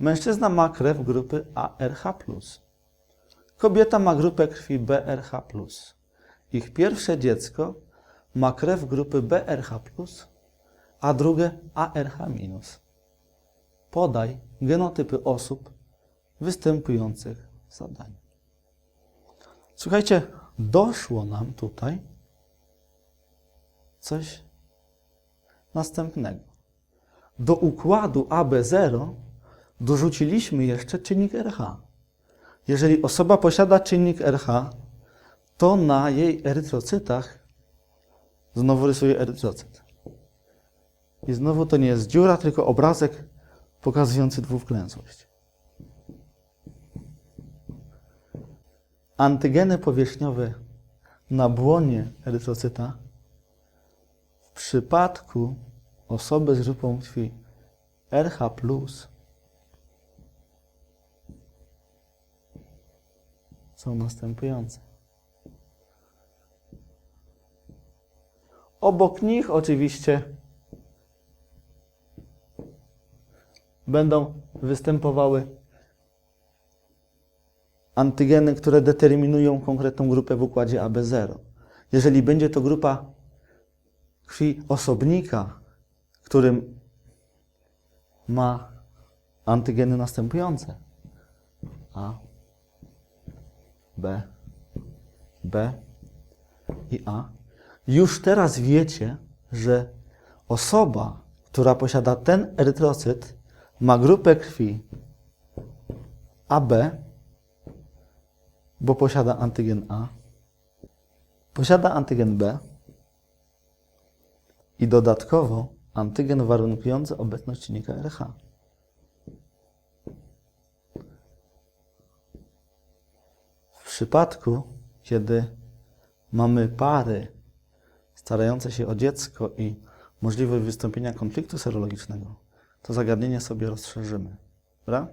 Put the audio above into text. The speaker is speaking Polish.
Mężczyzna ma krew grupy ARH. Kobieta ma grupę krwi BRH. Ich pierwsze dziecko ma krew grupy BRH, a drugie ARH-. Podaj genotypy osób występujących w zadaniu. Słuchajcie, doszło nam tutaj coś następnego. Do układu AB0 dorzuciliśmy jeszcze czynnik RH. Jeżeli osoba posiada czynnik RH, to na jej erytrocytach znowu rysuję erytrocyt. I znowu to nie jest dziura, tylko obrazek pokazujący dwuwklęsłość. Antygeny powierzchniowe na błonie erytrocyta w przypadku osoby z grupą krwi RH są następujące. Obok nich oczywiście będą występowały antygeny, które determinują konkretną grupę w układzie AB0. Jeżeli będzie to grupa krwi osobnika, którym ma antygeny następujące A, B, B i A, już teraz wiecie, że osoba, która posiada ten erytrocyt, ma grupę krwi AB, bo posiada antygen A, posiada antygen B i dodatkowo antygen warunkujący obecność czynnika RH. Przypadku, kiedy mamy pary starające się o dziecko i możliwość wystąpienia konfliktu serologicznego, to zagadnienie sobie rozszerzymy. Dobra?